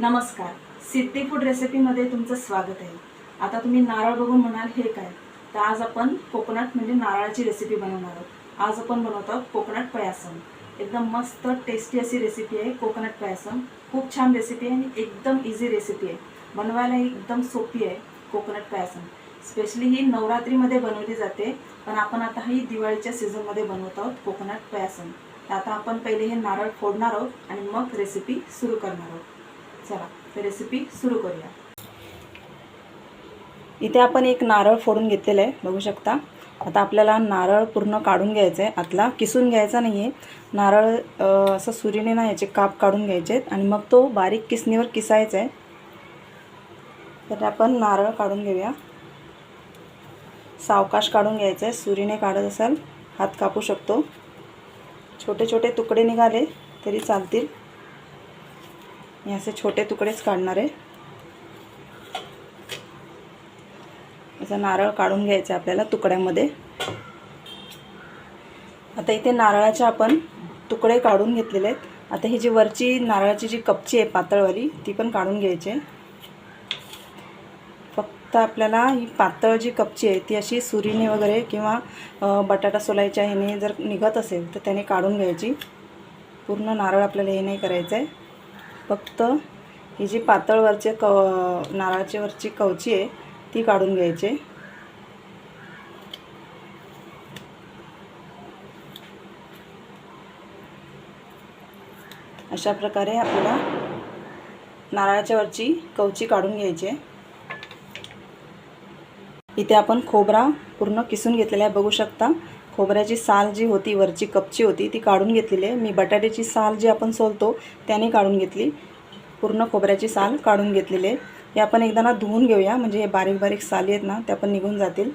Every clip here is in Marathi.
नमस्कार. सिद्धी फूड रेसिपीमध्ये तुमचं स्वागत आहे. आता तुम्ही नारळ बघून म्हणाल हे काय? तर आज आपण कोकोनट म्हणजे नारळाची रेसिपी बनवणार आहोत. आज आपण बनवत आहोत कोकोनट पयासम. एकदम मस्त टेस्टी अशी रेसिपी आहे कोकोनट पयासम. खूप छान रेसिपी आहे आणि एकदम इझी रेसिपी आहे. बनवायला एकदम सोपी आहे कोकोनट पयासम. स्पेशली ही नवरात्रीमध्ये बनवली जाते पण आपण आता ही दिवाळीच्या सीझनमध्ये बनवत आहोत कोकोनट पयासम. तर आता आपण पहिले हे नारळ फोडणार आहोत आणि मग रेसिपी सुरू करणार आहोत. चला तर रेसिपी सुरू करूया. इथे आपण एक नारळ फोडून घेतलेलं आहे बघू शकता. आता आपल्याला नारळ पूर्ण काढून घ्यायचं आहे आतला किसून घ्यायचा नाही आहे नारळ असं सुरीने ना याचे काप काढून घ्यायचे आहेत. आणि मग तो बारीक किसणीवर किसायचा आहे तर आपण नारळ काढून घेऊया. सावकाश काढून घ्यायचं आहे सुरीने काढत असाल हात कापू शकतो. छोटे छोटे तुकडे निघाले तरी चालतील. मी असे छोटे तुकडेच काढणार आहे. असं नारळ काढून घ्यायचं आहे आपल्याला तुकड्यामध्ये. आता इथे नारळाचे आपण तुकडे काढून घेतलेले आहेत. आता ही जी वरची नारळाची जी कपची आहे पातळवाली ती पण काढून घ्यायची आहे. फक्त आपल्याला ही पातळ जी कपची आहे ती अशी सुरीने वगैरे किंवा बटाटा सोलायच्या ह्याने जर निघत असेल तर त्याने काढून घ्यायची. पूर्ण नारळ आपल्याला हे नाही करायचं आहे फक्त ही जी पातळवरचे क नारळाच्या वरची कवची आहे ती काढून घ्यायची. अशा प्रकारे आपल्याला नारळाच्या वरची कवची काढून घ्यायची आहे. इथे आपण खोबरा पूर्ण किसून घेतलेला आहे बघू शकता. खोबऱ्याची साल जी होती वरची कपची होती ती काढून घेतलेली आहे. मी बटाट्याची साल जी आपण सोलतो त्याने काढून घेतली. पूर्ण खोबऱ्याची साल काढून घेतलेली आहे. हे आपण एकदा ना धुवून घेऊया. म्हणजे हे बारीक बारीक साली आहेत ना त्या पण निघून जातील.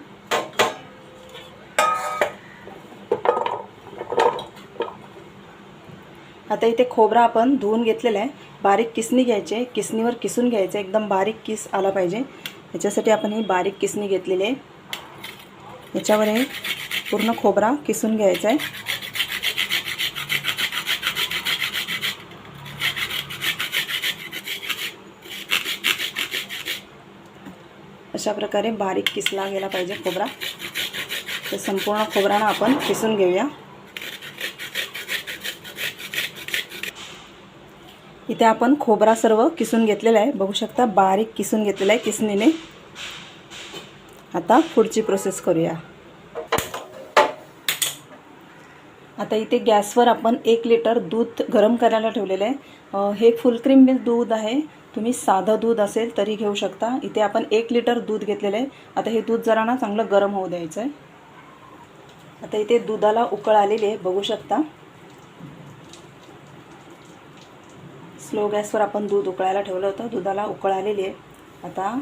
आता इथे खोबरा आपण धुवून घेतलेला आहे. बारीक किसणी घ्यायची आहे. किसणीवर किसून घ्यायचं एकदम बारीक किस आला पाहिजे. याच्यासाठी आपण ही बारीक किसणी घेतलेली आहे. याच्यावर हे पूर्ण खोबरा किसून घ्यायचा आहे. अशा प्रकारे बारीक किसला गेला पाहिजे खोबरा. तर संपूर्ण खोबरानं आपण किसून घेऊया. इथे आपण खोबरा सर्व किसून घेतलेला आहे. बघू शकता बारीक किसून घेतलेला आहे किसणीने. आता पुढची प्रोसेस करूया. आता इथे गॅसवर आपण एक लिटर दूध गरम करायला ठेवलेलं आहे. हे फुल क्रीम मिल्क दूध आहे. तुम्ही साधं दूध असेल तरी घेऊ शकता. इथे आपण एक लिटर दूध घेतलेलं आहे. आता हे दूध जरा ना चांगलं गरम होऊ द्यायचं आहे. आता इथे दुधाला उकळ आलेली आहे. बघू शकता. स्लो गॅसवर आपण दूध उकळायला ठेवलं होतं. दुधाला उकळ आलेली आहे. आता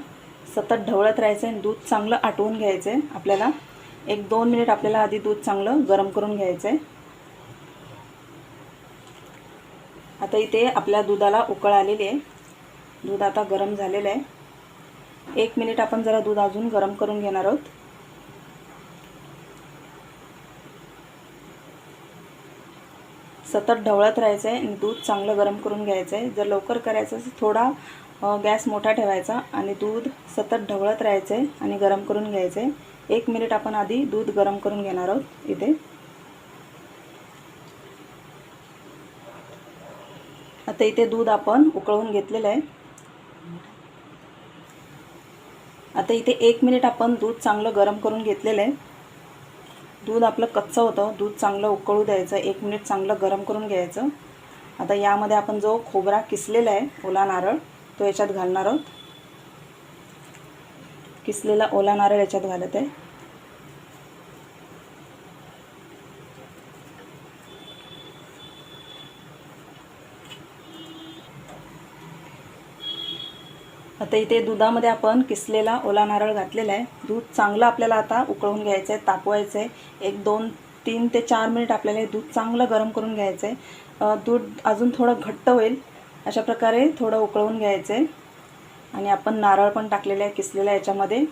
सतत ढवळत राहायचं आहे. दूध चांगलं आटवून घ्यायचं आहे. आपल्याला एक दोन मिनिट आपल्याला आधी दूध चांगलं गरम करून घ्यायचं आहे. आता इथे आपल्या दुधाला उकळ आलेली आहे. दूध आता गरम झालेलं आहे. एक मिनिट आपण जरा दूध अजून गरम करून घेणार आहोत. सतत ढवळत राहायचं आहे आणि दूध चांगलं गरम करून घ्यायचं आहे. जर लवकर करायचं असेल थोडा गॅस मोठा ठेवायचा आणि दूध सतत ढवळत राहायचं आहे आणि गरम करून घ्यायचं आहे. एक मिनिट आपण आधी दूध गरम करून घेणार आहोत इथे. आता इथे दूध आपण उकळवून घेतलेलं आहे. आता इथे एक मिनिट आपण दूध चांगलं गरम करून घेतलेलं आहे. दूध आपलं कच्चं होतं. दूध चांगलं उकळू द्यायचं. एक मिनिट चांगलं गरम करून घ्यायचं. आता यामध्ये आपण जो खोबरा किसलेला आहे ओला नारळ तो याच्यात घालणार आहोत. किसलेला ओला नारळ याच्यात घालत आहे. आता इथे दुधामध्ये आपण किसलेला ओला नारळ घातलेला आहे. दूध चांगलं आपल्याला आता उकळून घ्यायचं आहे तापवायचं आहे एक दोन तीन ते चार मिनिट आपल्याला हे दूध चांगलं गरम करून घ्यायचं आहे दूध अजून थोडं घट्ट होईल. अशा प्रकारे थोडं उकळवून घ्यायचं आहे आणि आपण नारळ पण टाकलेलं आहे किसलेलं आहे याच्यामध्ये.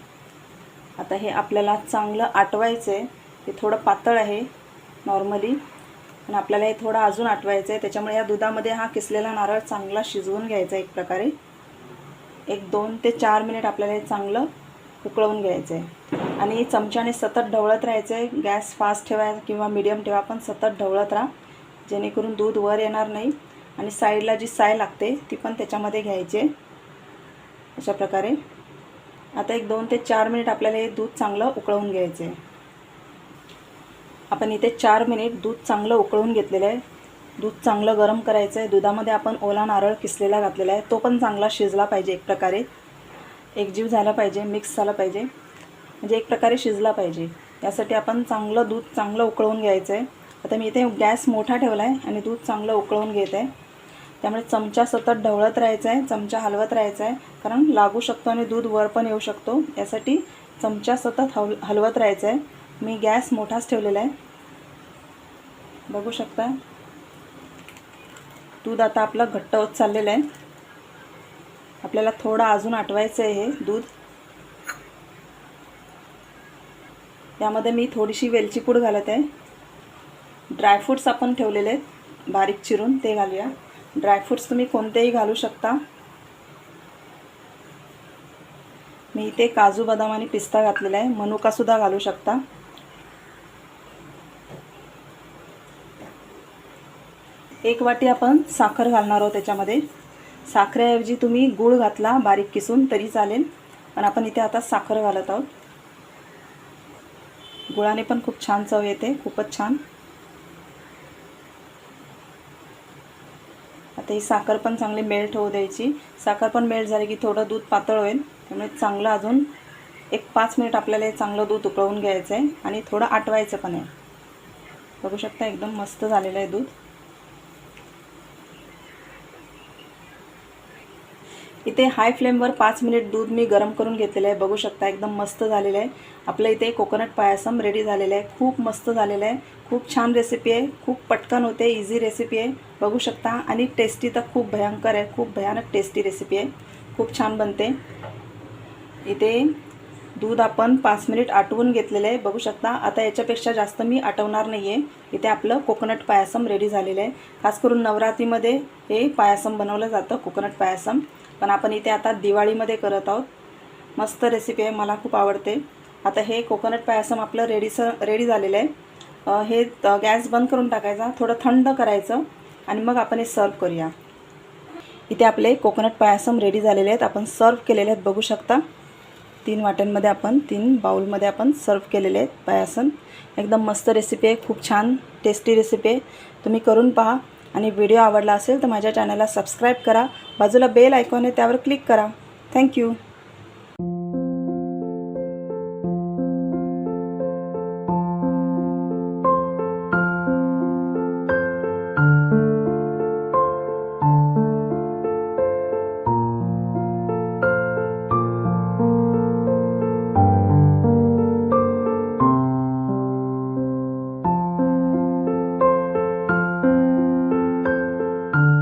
आता हे आपल्याला चांगलं आटवायचं आहे हे थोडं पातळ आहे नॉर्मली. आणि आपल्याला हे थोडं अजून आटवायचं आहे त्याच्यामुळे या दुधामध्ये हा किसलेला नारळ चांगला शिजवून घ्यायचा एक प्रकारे. एक दोन ते चार मिनिट आपल्याला हे चांगलं उकळवून घ्यायचं आहे आणि चमच्याने सतत ढवळत राहायचं आहे गॅस फास्ट ठेवा किंवा मिडियम ठेवा पण सतत ढवळत राहा. जेणेकरून दूध वर येणार नाही. आणि साईडला जी साय लागते ती पण त्याच्यामध्ये घ्यायची आहे अशा प्रकारे. आता एक दोन ते चार मिनिट आपल्याला हे दूध चांगलं उकळवून घ्यायचं आहे आपण इथे चार मिनिट दूध चांगलं उकळून घेतलेलं आहे. दूध चांगलं गरम करायचं आहे दुधामध्ये आपण ओला नारळ किसलेला घातलेला आहे. तो पण चांगला शिजला पाहिजे एक प्रकारे. एकजीव झाला पाहिजे मिक्स झाला पाहिजे. म्हणजे एक प्रकारे शिजला पाहिजे. यासाठी आपण चांगलं दूध चांगलं उकळवून घ्यायचं आहे आता मी इथे गॅस मोठा ठेवला आहे आणि दूध चांगलं उकळवून घेत आहे. त्यामुळे चमचा सतत ढवळत राहायचा आहे चमचा हलवत राहायचा आहे कारण लागू शकतो आणि दूध वर पण येऊ शकतो. यासाठी चमचा सतत हल हलवत राहायचा आहे मी गॅस मोठाच ठेवलेला आहे. बघू शकता. दूध आता आपलं घट्ट होत चाललेलं आहे. आपल्याला थोडं अजून आटवायचं आहे हे दूध. त्यामध्ये मी थोडीशी वेलची पूड घालत आहे. ड्रायफ्रूट्स आपण ठेवलेले आहेत. बारीक चिरून ते घालूया. ड्रायफ्रूट्स तुम्ही कोणतेही घालू शकता. मी इथे काजू बदाम आणि पिस्ता घातलेला आहे. मनुकासुद्धा घालू शकता. एक वाटी आपण साखर घालणार आहोत त्याच्यामध्ये. साखरेऐवजी तुम्ही गूळ घातला बारीक किसून तरी चालेल. पण आपण इथे आता साखर घालत आहोत. गुळाने पण खूप छान चव येते खूपच छान. आता ही साखर पण चांगली मेल्ट होऊ द्यायची. साखर पण मेल्ट झाली की थोडं दूध पातळ होईल. त्यामुळे चांगलं अजून एक पाच मिनिट आपल्याला हे चांगलं दूध उकळवून घ्यायचं आहे आणि थोडं आटवायचं पण आहे. बघू शकता एकदम मस्त झालेलं आहे दूध. इथे हाय फ्लेमवर पाच मिनिट दूध मी गरम करून घेतलेलं आहे. बघू शकता एकदम मस्त झालेलं आहे. आपलं इथे कोकोनट पायासम रेडी झालेलं आहे. खूप मस्त झालेलं आहे. खूप छान रेसिपी आहे. खूप पटकन होते इझी रेसिपी आहे. बघू शकता आणि टेस्टी तर खूप भयंकर आहे. खूप भयानक टेस्टी रेसिपी आहे. खूप छान बनते. इथे दूध आपण पाच मिनिट आटवून घेतलेलं आहे. बघू शकता आता याच्यापेक्षा जास्त मी आटवणार नाही आहे इथे आपलं कोकोनट पायासम रेडी झालेलं आहे. खास करून नवरात्रीमध्ये हे पायासम बनवलं जातं कोकोनट पायासम. पण आपण इथे आता दिवाळीमध्ये करत आहोत. मस्त रेसिपी आहे मला खूप आवडते. आता हे कोकोनट पायासम आपलं रेडीचं रेडी झालेलं आहे. हे गॅस बंद करून टाकायचा थोडं थंड करायचं आणि मग आपण हे सर्व करूया. इथे आपले कोकोनट पायासम रेडी झालेले आहेत. आपण सर्व केलेले आहेत बघू शकता. तीन वाट्यांमध्ये आपण तीन बाउलमध्ये आपण सर्व केलेले आहेत पायासन एकदम मस्त रेसिपी आहे खूप छान टेस्टी रेसिपी आहे. तुम्ही करून पहा. आणि व्हिडिओ आवडला असेल तर माझ्या चॅनलला सबस्क्राईब करा. बाजूला बेल ऐकून आहे त्यावर क्लिक करा. थँक्यू